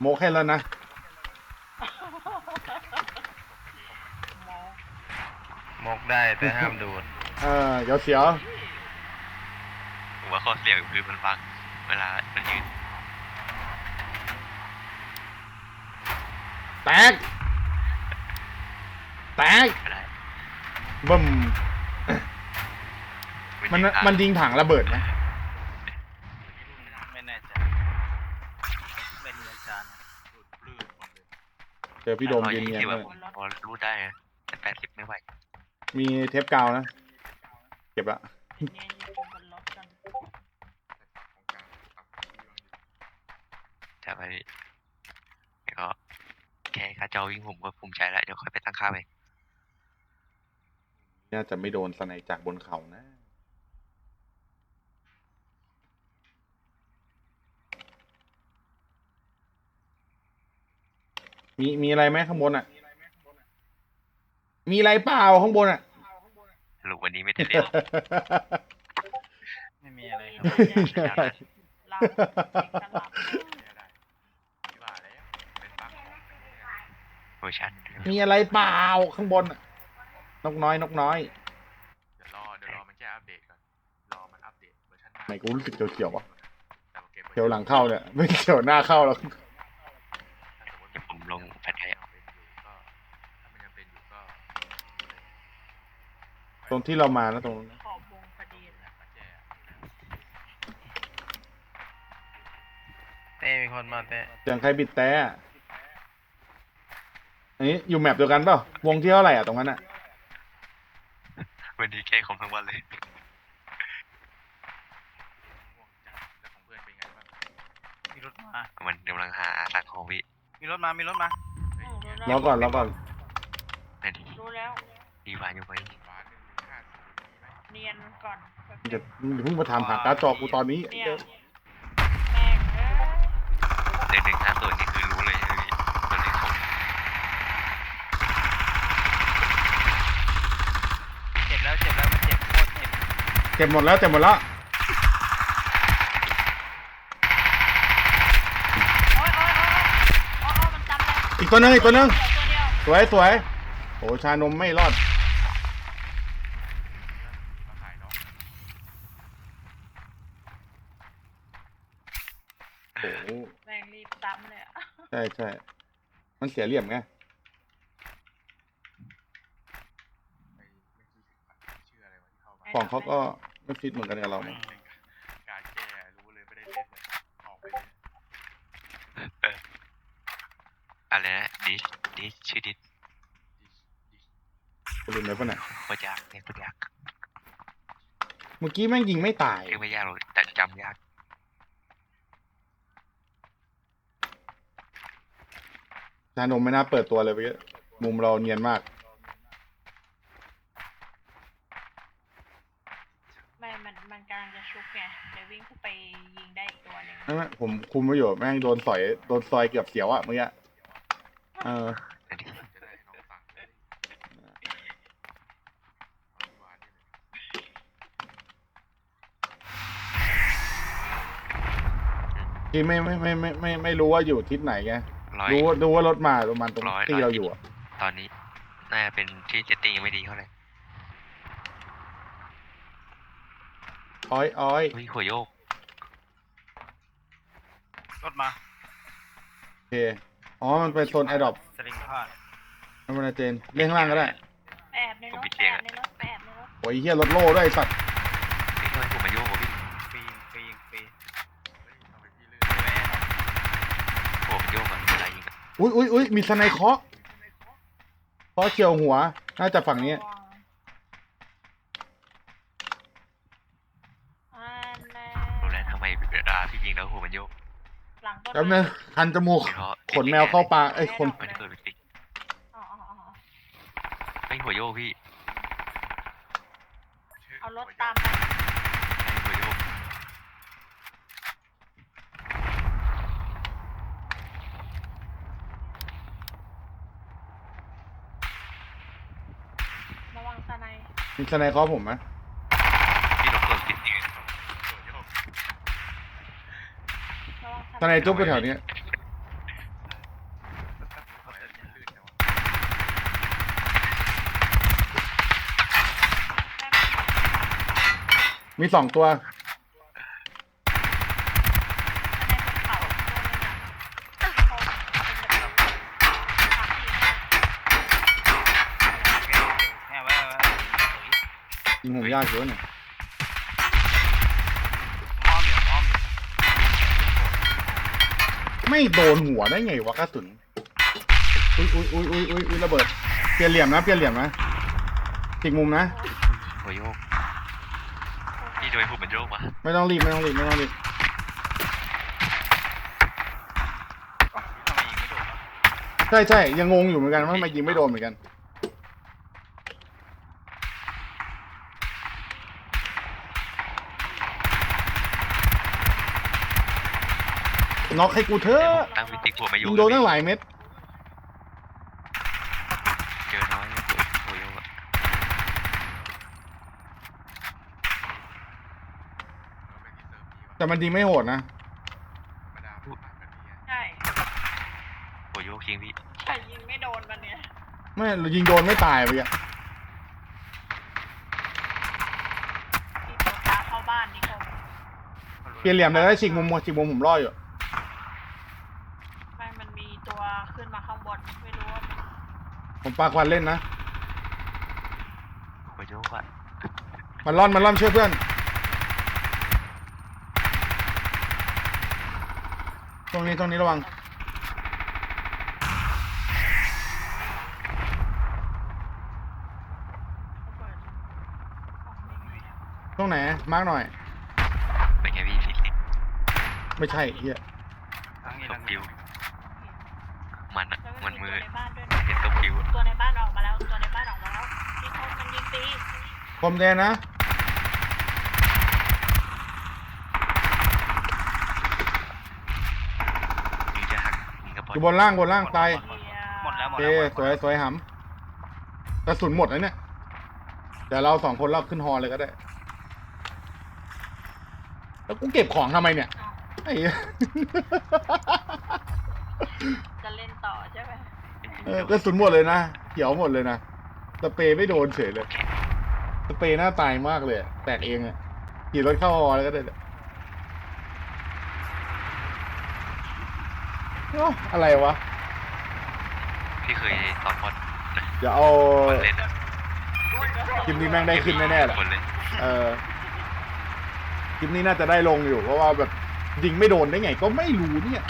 โมกให้แล้วนะ มกได้แต่ห้ามดูด เออเดี๋ยวเสียวผมว่าข้อเสียคือมันบังเวลามันยืนแตก แตกก็ได้บึ้มมันยือะมันยิงถังระเบิดไหม ไม่แน่ใจ เป็นอาจารย์เจอพี่โดมเอายืนอย่างเนียนที่แบเลบยพอรู้ได้นะแต่แปดสิบไม่ไหวมีเทปกาวนะ เก็บละเนี่ยอยู่บนรถกันจะไปแล้วก็แค่ค่าจอวิ่งผมก็ภูมิใจแล้ว เดี๋ยวค่อยไปตั้งค่าไป น่าจะไม่โดนสไนจากบนเขานะ มีมีอะไรไหมข้างบนอะ มีอะไรเปล่าข้างบนอะ สรุปวันนี้ไม่ได้เล่นไม่มีอะไรครับหลับเด็กก็หลับเวอร์ชันมีอะไรเปล่าข้างบนอะนกน้อยนกน้อย เดี๋ยวรอเดี๋ยวรอมันแค่อัปเดตก่อนรอมันอัปเดตเวอร์ชันทำไมกูรู้สึกเขียวๆวะแต่ว่าก็บไเขียวหลังเข้าเนี่ยไม่เขียวหน้าเข้าแล้ว ถ้าสมมติ เดี๋ยวผมลงแฟลชไทย ยังเป็นอยู่ก็ถ้ามันยังเป็นอยู่ก็ ตรงที่เรามานะตรงนั้นขอบวงพอดีเลยมาแจ้เต้มีคนมาเต้เสียงใครบิดแต่อะอันนี้อยู่แมปเดียวกันเปล่าวงที่เท่าไหร่อะตรงนั้นอะวันนี้แก้คอมทั้งวันเลยง่วงจังแล้วของเพื่อนเป็นไงบ้างมีรถมา มันกำลังหาตังของพี่มีรถมา มีรถมาเฮ้ยอืมเนี่ยรู้รอแล้วก่อนรอก่อนนั่นดีรู้แล้ว ดีวานอยู่ไหม เนียนก่อนแป๊บอย่านึงอย่าเพิ่งมาถามหาการ์ดจอกูตอนนี้เนี่ยแม่งเอ้ยเดือนหนึ่งห้าตัวนี่คือรู้เลยใช่ไหมพี่ตัวเลขคงเจ็บแล้วเจ็บแล้วมันเจ็บโคตรเจ็บเก็บหมดแล้วเก็บหมดแล้วโอ๊ยโอ๊ยโอ๊ยโอ๊ยโอ๊ยมันจำเลยอีกตัวหนึงอีกตัวหนึงเดี๋ยวตัวเดียวสวยสวยโอ้ชานมไม่รอด มาขายเนาะ โอ้โห แม่ง รีบจำเลยอะใช่ใช่ มันเสียเหลี่ยมไงไปเมื่อกี้ชื่ออะไรวะที่เข้ามาของเขาก็ไม่ฟิตเหมือนกันกับเรามั้งการแก้รู้เลยไม่ได้เล่นเลยออกไปเลยอะไรนะดิสดิสชื่อดิสกูลืมไปปะเนี่ยโคตรยากเนี่ยโคตรยากเมื่อกี้แม่งยิงไม่ตาย เรียกไม่ยากหรอกแต่จำยาก ชานมไม่น่าเปิดตัวเลยไปเยอะมุมเราเนียนมาก ไม่มันมันกำลังจะชุบไงเดี๋ยววิ่งเข้าไปยิงได้อีกตัวหนึงนั่นแหละผมคุมไม่อยู่แม่งโดนสอยโดนซอยเกือบเสียวอะเมื่อกี้เออนั่นดีจะได้ให้น้องฟังเลยเอาดีกว่านี่เลยที่ไม่ไม่ไม่ไม่ไม่ไม่รู้ว่าอยู่ทิศไหนไง ร้อยรู้ว่ารู้ว่ารถมาประมาณตรงร้อยที่ร้อยเราอยู่อะตอนนี้น่าจะเป็นที่เซตติ้งยังไม่ดีเท่าไหร่อ้อยอ้อยเฮ้ยหัวโยกรถมาโอเคอ๋อมันเป็นโซนไอดอปสลิงพลาดนั่นมันนะเจนเล่นข้างล่างก็ได้แอบในรถแอบในรถแอบในรถโอ้ยเฮียรถโล่ด้วยไอ้สัตว์นี่ทำไมผมมาโยกวะพี่ฟรีฟรีฟรีเฮ้ยทำไมพี่ลื่นผมโยกอะเวลายิง อะอุ้ยอุ้ยอุ้ยมีสไนเคราะห์เคราะห์เฉียวหัว น่าจะฝั่งนี้ระวังอันแน่รู้แล้วทำไมเวลาพี่ยิงแล้วหัวมันโยกหลังต้นแล้วไม้นึงคันจมูก เพราะขนแมวเข้าปากไอ้ยขนมันเกิดเป็นติ๊กอ๋ออ๋ออ๋อไม่หัวโยกพี่เอารถตามไป มีทนายเคอผมไหมพี่ลองเปิดติดนี่ทนายจุ๊บไปแถวนี้มีสองตัว ยิงผมยากเยอะเนี่ยอ้อมอยู่อ้อมอยู่ไม่โดนหัวได้ไงวะกระสุนอุ้ยอุ้ยอุ้ยอุ้ยอุ้ยอุ้ยระเบิดเปลี่ยนเหลี่ยมนะเปลี่ยนเหลี่ยมนะติกมุมนะ หัวโยกนี่ทำไมผมมันโยกวะไม่ต้องรีบไม่ต้องรีบไม่ต้องรีบทำไมยิงไม่โดนวะใช่ใช่ยังงงอยู่เหมือนกันว่าทำไมยิงไม่โดนเหมือนกัน น็อกให้กูเถอะตั้งวิติกหัวมาโยยิกงโดนตั้งหลายเม็ดเจอน้อยหัวโยกอะเออไปที่เซิร์ฟนี้วะแต่มันดีไม่โหดนะธรรมดาพูดมากแบบนี้ไงใช่หัวโยกจริงพี่แต่ยิงไม่โดนมันเนี่ยไม่เรายิงโดนไม่ตายไปอะที่ตัวตาเข้าบ้านนี่คงเปลี่ยนเหลี่ยมเลยได้ฉีกมุมฉีกมุมผมรออยู่ไม่มันมีตัวขึ้นมาข้างบนไม่รู้ว่ามันผมปาควันเล่นนะหัวโยกอะมันร่อนมันร่อนช่วยเพื่อนตรงนี้ตรงนี้ระวัง ระเบิดออกไม่มีแล้วตรงไหนมาร์กหน่อย เป็นไงพี่ฟิสิกส์ไม่ใช่เฮียทั้งนี้ตทั้บงคินี้ว มันอะแล้วมันมีมืตัวอในบ้านด้วยนะเห็นตบคิวอะตัวในบ้านออกมาแล้ว ตัวในบ้านออกมาแล้วนี่เขามันยิงตีคมแดนนะยิงจะหักยิงกระอป๋ยู่บนล่างบนล่างตายหมดแล้วหมโอดเคแล้วหมดสวยสวยหำกระสุนหมดแล้วเนี่ยเดี๋ยวเราสองคนเราขึ้นฮอเลยก็ได้ แล้วกูเก็บของทำไมเนี่ยอ้าวไอ้เหี้ย จะเล่นต่อใช่ไหมเออกระสุนหมดเลยนะเขียวหมดเลยนะสเปรย์ไม่โดนเฉยเลยสเปรย์หน้าตายมากเลยอะแตกเองอะขี่รถเข้าฮอแล้วก็ได้เนี่ยเอ้าอะไรวะ พี่เคยตอนพอดเดี๋ยวเอาพอดเล่นอะคลิปนี้แม่งได้ขึ้นแน่ๆแหละคนเลยเออคลิปนี้น่าจะได้ลงอยู่ เพราะว่าแบบยิงไม่โดนได้ไงก็ไม่รู้เนี่ย